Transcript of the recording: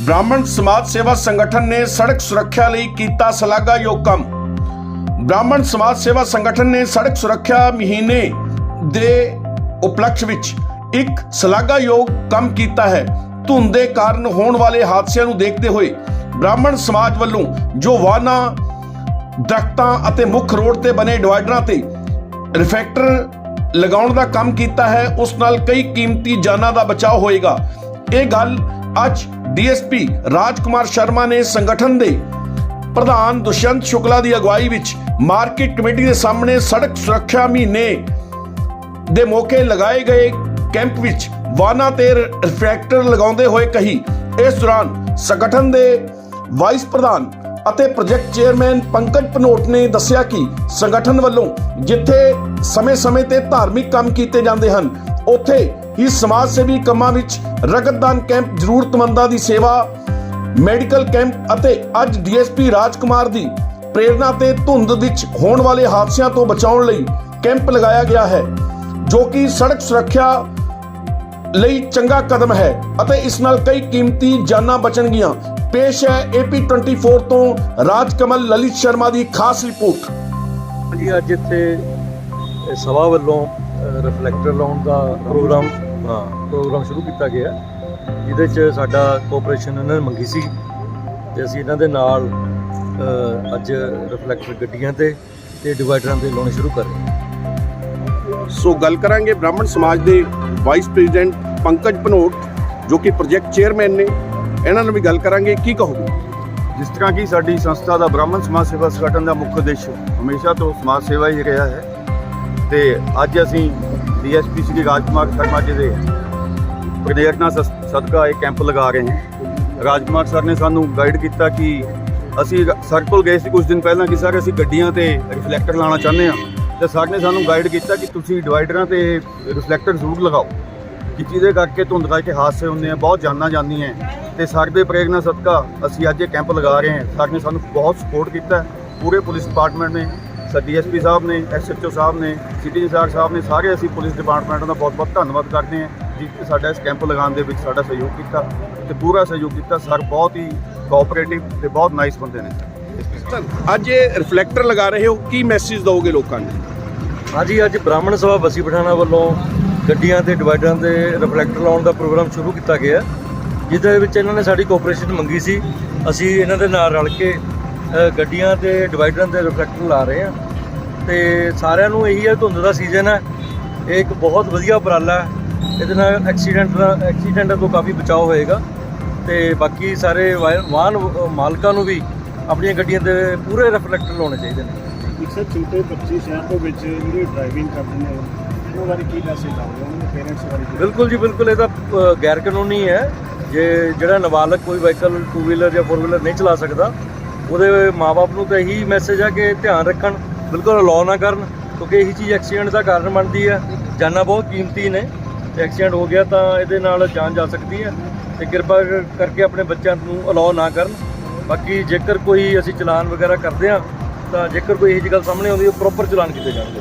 ਬ੍ਰਾਹਮਣ ਸਮਾਜ ਸੇਵਾ ਸੰਗਠਨ ਨੇ ਸੜਕ ਸੁਰੱਖਿਆ ਲਈ ਕੀਤਾ ਸ਼ਲਾਘਾਯੋਗ ਕੰਮ। ਬ੍ਰਾਹਮਣ ਸਮਾਜ ਸੇਵਾ ਸੰਗਠਨ ਨੇ ਸੜਕ ਸੁਰੱਖਿਆ ਮਹੀਨੇ ਦੇ ਉਪਲਕਸ਼ ਵਿੱਚ ਇੱਕ ਸ਼ਲਾਘਾਯੋਗ ਕੰਮ ਕੀਤਾ ਹੈ। ਧੁੰਦ ਦੇ ਕਾਰਨ ਹੋਣ ਵਾਲੇ ਹਾਦਸਿਆਂ ਨੂੰ ਦੇਖਦੇ ਹੋਏ ਬ੍ਰਾਹਮਣ ਸਮਾਜ ਵੱਲੋਂ ਜੋ ਵਾਹਨਾਂ, ਦਰਖਤਾਂ ਅਤੇ ਮੁੱਖ ਰੋਡ ਤੇ ਬਣੇ ਡਿਵਾਈਡਰਾਂ ਤੇ ਰਿਫੈਕਟਰ ਲਗਾਉਣ ਦਾ ਕੰਮ ਕੀਤਾ ਹੈ, ਉਸ ਨਾਲ ਕਈ ਕੀਮਤੀ ਜਾਨਾਂ ਦਾ ਬਚਾਅ ਹੋਏਗਾ। ਇਹ ਗੱਲ ਅੱਜ ਡੀਐਸਪੀ ਰਾਜਕੁਮਾਰ ਸ਼ਰਮਾ ਨੇ ਸੰਗਠਨ ਦੇ ਪ੍ਰਧਾਨ ਦੁਸ਼ਯੰਤ ਸ਼ੁਕਲਾ ਦੀ ਅਗਵਾਈ ਵਿੱਚ ਮਾਰਕੀਟ ਕਮੇਟੀ ਦੇ ਸਾਹਮਣੇ ਸੜਕ ਸੁਰੱਖਿਆ ਮਹੀਨੇ ਦੇ ਮੌਕੇ ਲਗਾਏ ਗਏ ਕੈਂਪ ਵਿੱਚ ਵਾਹਨਾਂ ਤੇ ਰਿਫਲੈਕਟਰ ਲਗਾਉਂਦੇ ਹੋਏ ਕਹੀ। ਇਸ ਦੌਰਾਨ ਸੰਗਠਨ ਦੇ ਵਾਈਸ ਪ੍ਰਧਾਨ ਅਤੇ ਪ੍ਰੋਜੈਕਟ ਚੇਅਰਮੈਨ ਪੰਕਜ ਪਨੋਟ ਨੇ ਦੱਸਿਆ ਕਿ ਸੰਗਠਨ ਵੱਲੋਂ ਜਿੱਥੇ ਸਮੇਂ-ਸਮੇਂ ਤੇ ਧਾਰਮਿਕ ਕੰਮ ਕੀਤੇ ਜਾਂਦੇ ਹਨ, ਉੱਥੇ ਹੀ ਸਮਾਜ ਸੇਵੀ ਕੰਮਾਂ ਵਿੱਚ ਰਗਤਦਾਨ ਕੈਂਪ ਜ਼ਰੂਰਤਮੰਦਾਂ ਦੀ ਸੇਵਾ, ਮੈਡੀਕਲ ਕੈਂਪ ਅਤੇ ਅੱਜ ਡੀਐਸਪੀ ਰਾਜਕੁਮਾਰ ਦੀ ਪ੍ਰੇਰਣਾ ਤੇ ਧੁੰਦ ਵਿੱਚ ਹੋਣ ਵਾਲੇ ਹਾਦਸਿਆਂ ਤੋਂ ਬਚਾਉਣ ਲਈ ਕੈਂਪ ਲਗਾਇਆ ਗਿਆ ਹੈ, ਜੋ ਕਿ ਸੜਕ ਸੁਰੱਖਿਆ ਲਈ ਚੰਗਾ ਕਦਮ ਹੈ ਅਤੇ ਇਸ ਨਾਲ ਕਈ ਕੀਮਤੀ ਜਾਨਾਂ ਬਚਣਗੀਆਂ। ਪੇਸ਼ ਹੈ AP24 ਤੋਂ ਰਾਜ ਕਮਲ ਲਲਿਤ ਸ਼ਰਮਾ ਦੀ ਖਾਸ ਰਿਪੋਰਟ। ਜੀ, ਅੱਜ ਇੱਥੇ ਸਭਾ ਵੱਲੋਂ ਰਿਫਲੈਕਟਰ ਲਾਉਣ ਦਾ ਪ੍ਰੋਗਰਾਮ ਹਾਂ ਪ੍ਰੋਗਰਾਮ ਸ਼ੁਰੂ ਕੀਤਾ ਗਿਆ ਜਿਹਦੇ 'ਚ ਸਾਡਾ ਕੋਆਪਰੇਸ਼ਨ ਇਹਨਾਂ ਨੇ ਮੰਗੀ ਸੀ ਤੇ ਅਸੀਂ ਇਹਨਾਂ ਦੇ ਨਾਲ ਅੱਜ ਰਿਫਲੈਕਟਰ ਗੱਡੀਆਂ ਤੇ ਤੇ ਡਿਵਾਈਡਰਾਂ ਤੇ ਲਾਉਣੇ ਸ਼ੁਰੂ ਕਰ ਰਹੇ ਹਾਂ। ਸੋ ਗੱਲ ਕਰਾਂਗੇ ਬ੍ਰਾਹਮਣ ਸਮਾਜ ਦੇ ਵਾਈਸ ਪ੍ਰੈਜ਼ੀਡੈਂਟ ਪੰਕਜ ਪਨੋਟ ਜੋ ਕਿ ਪ੍ਰੋਜੈਕਟ ਚੇਅਰਮੈਨ ਨੇ। ਇਹਨਾਂ ਨਾਲ ਵੀ ਗੱਲ ਕਰਾਂਗੇ ਕੀ ਕਹੋਗੇ? ਜਿਸ ਤਰ੍ਹਾਂ ਕਿ ਸਾਡੀ ਸੰਸਥਾ ਦਾ ਬ੍ਰਾਹਮਣ ਸਮਾਜ ਸੇਵਾ ਸੰਗਠਨ ਦਾ ਮੁੱਖ ਉਦੇਸ਼ ਹਮੇਸ਼ਾ ਤੋਂ ਸਮਾਜ ਸੇਵਾ ਹੀ ਰਿਹਾ ਹੈ। ਤੇ ਅੱਜ ਅਸੀਂ ਡੀਐਸਪੀ ਸ੍ਰੀ ਰਾਜਕੁਮਾਰ ਸ਼ਰਮਾ ਜੀ ਦੇ। ਪ੍ਰੇਰਨਾ ਸਸ- ਸਦਕਾ ਇਹ ਕੈਂਪ ਲਗਾ ਰਹੇ ਹਾਂ। ਰਾਜਕੁਮਾਰ ਸਰ ਨੇ ਸਾਨੂੰ ਗਾਈਡ ਕੀਤਾ ਕਿ ਅਸੀਂ ਸਰ ਕੋਲ ਗਏ ਸੀ ਕੁਝ ਦਿਨ ਪਹਿਲਾਂ ਕਿ ਸਰ ਅਸੀਂ ਗੱਡੀਆਂ ਤੇ ਰਿਫਲੈਕਟਰ ਲਾਉਣਾ ਚਾਹੁੰਦੇ ਹਾਂ। ਤੇ ਸਰ ਨੇ ਸਾਨੂੰ ਗਾਈਡ ਕੀਤਾ ਕਿ ਤੁਸੀਂ ਡਿਵਾਈਡਰਾਂ ਤੇ ਰਿਫਲੈਕਟਰ ਜ਼ਰੂਰ ਲਗਾਓ ਕਿ ਜਿਹਦੇ ਕਰਕੇ ਧੁੰਦ ਕਰਕੇ ਹਾਦਸੇ ਹੁੰਦੇ ਆ, ਬਹੁਤ ਜਾਨਾਂ ਜਾਂਦੀਆਂ ਹੈ। ਤੇ ਸਰ ਦੇ ਪ੍ਰੇਰਨਾ ਸਦਕਾ ਅਸੀਂ ਅੱਜ ਇਹ ਕੈਂਪ ਲਗਾ ਰਹੇ ਹਾਂ। ਸਰ ਨੇ ਸਾਨੂੰ ਬਹੁਤ ਸਪੋਰਟ ਕੀਤਾ। ਪੂਰੇ ਪੁਲਿਸ ਡਿਪਾਰਟਮੈਂਟ ਨੇ ਡੀਐਸਪੀ ਸਾਹਿਬ ਨੇ ਐਸਐਚਓ ਸਾਹਿਬ ਨੇ ਸਿਟੀ ਇੰਚਾਰਜ ਸਾਹਿਬ ਨੇ ਸਾਰੇ ਅਸੀਂ ਪੁਲਿਸ ਡਿਪਾਰਟਮੈਂਟ ਦਾ ਬਹੁਤ ਬਹੁਤ ਧੰਨਵਾਦ ਕਰਦੇ ਹਾਂ ਜਿਸ ਸਾਡਾ ਇਸ ਕੈਂਪ ਲਗਾਉਣ ਦੇ ਵਿੱਚ ਸਾਡਾ ਸਹਿਯੋਗ ਕੀਤਾ ਤੇ ਪੂਰਾ ਸਹਿਯੋਗ ਕੀਤਾ। ਸਰ ਬਹੁਤ ਹੀ ਕੋਆਪਰੇਟਿਵ ਤੇ ਬਹੁਤ ਨਾਈਸ ਬੰਦੇ ਨੇ। ਅੱਜ ਇਹ ਰਿਫਲੈਕਟਰ ਲਗਾ ਰਹੇ ਹੋ ਕੀ ਮੈਸੇਜ ਦਿਓਗੇ ਲੋਕਾਂ ਨੂੰ? ਹਾਂਜੀ ਅੱਜ ਬ੍ਰਾਹਮਣ ਸਭਾ ਬਸੀ ਪਠਾਣਾ ਵੱਲੋਂ ਗੱਡੀਆਂ ਤੇ ਡਿਵਾਈਡਰਾਂ ਤੇ ਰਿਫਲੈਕਟਰ ਲਾਉਣ ਦਾ ਪ੍ਰੋਗਰਾਮ ਸ਼ੁਰੂ ਕੀਤਾ ਗਿਆ ਜਿਹਦੇ ਵਿੱਚ ਇਹਨਾਂ ਨੇ ਸਾਡੀ ਕੋਆਪਰੇਸ਼ਨ ਮੰਗੀ ਸੀ। ਅਸੀਂ ਇਹਨਾਂ ਦੇ ਨਾਲ ਰਲ ਕੇ ਗੱਡੀਆਂ ਤੇ ਡਿਵਾਈਡਰਾਂ ਤੇ ਰਿਫਲੈਕਟਰ ਲਾ ਰਹੇ ਹਾਂ ਤੇ ਸਾਰਿਆਂ ਨੂੰ ਇਹੀ ਹੈ ਧੁੰਦ ਦਾ ਸੀਜ਼ਨ ਹੈ। ਇਹ ਇੱਕ ਬਹੁਤ ਵਧੀਆ ਉਪਰਾਲਾ ਹੈ। ਇਹਦੇ ਨਾਲ ਐਕਸੀਡੈਂਟ ਦਾ ਐਕਸੀਡੈਂਟਾਂ ਤੋਂ ਕਾਫੀ ਬਚਾਅ ਹੋਏਗਾ। ਤੇ ਬਾਕੀ ਸਾਰੇ ਵਾਹ- ਵਾਹਨ ਮਾਲਕਾਂ ਨੂੰ ਵੀ ਆਪਣੀਆਂ ਗੱਡੀਆਂ ਤੇ ਪੂਰੇ ਰਿਫਲੈਕਟਰ ਲਾਉਣੇ ਚਾਹੀਦੇ ਨੇ। ਇੱਕ ਸਰ ਛੋਟੇ ਬੱਚੇ ਸ਼ਹਿਰ ਦੇ ਵਿੱਚ ਜਿਹੜੇ ਡਰਾਈਵਿੰਗ ਕਰਦੇ ਨੇ ਉਹਨਾਂ ਬਾਰੇ ਕੀ ਮੈਸੇਜ ਆਉਂਦਾ ਉਹਨਾਂ ਦੇ ਪੇਰੈਂਟਸ ਬਾਰੇ? ਬਿਲਕੁਲ ਜੀ ਬਿਲਕੁਲ। ਇਹ ਤਾਂ ਗੈਰ ਕਾਨੂੰਨੀ ਹੈ। ਜੇ ਜਿਹੜਾ ਨਾਬਾਲਗ ਕੋਈ ਵਾਹੀਕਲ ਟੂ ਵੀਲਰ ਜਾਂ ਫੋਰ ਵੀਲਰ ਨਹੀਂ ਚਲਾ ਸਕਦਾ ਉਹਦੇ ਮਾਪੇ ਨੂੰ ਤਾਂ ਇਹੀ ਮੈਸੇਜ ਆ ਕਿ ਧਿਆਨ ਰੱਖਣ, ਬਿਲਕੁਲ ਅਲਾਉ ਨਾ ਕਰਨ, ਕਿਉਂਕਿ ਇਹੀ ਚੀਜ਼ ਐਕਸੀਡੈਂਟ ਦਾ ਕਾਰਨ ਬਣਦੀ ਹੈ ਜਾਨਾਂ ਬਹੁਤ ਕੀਮਤੀ ਨੇ। ਤੇ ਐਕਸੀਡੈਂਟ ਹੋ ਗਿਆ ਤਾਂ ਇਹਦੇ ਨਾਲ ਜਾਨ ਜਾ ਸਕਦੀ ਹੈ ਤੇ ਕਿਰਪਾ ਕਰ- ਕਰਕੇ ਆਪਣੇ ਬੱਚਿਆਂ ਨੂੰ ਅਲਾਉ ਨਾ ਕਰਨ। ਬਾਕੀ ਜੇਕਰ ਕੋਈ ਅਸੀਂ ਚਲਾਨ ਵਗੈਰਾ ਕਰਦੇ ਹਾਂ ਤਾਂ ਜੇਕਰ ਕੋਈ ਇਹੋ ਜਿਹੀ ਗੱਲ ਸਾਹਮਣੇ ਆਉਂਦੀ ਹੈ ਪ੍ਰੋਪਰ ਚਲਾਨ ਕੀਤੇ ਜਾਣਗੇ।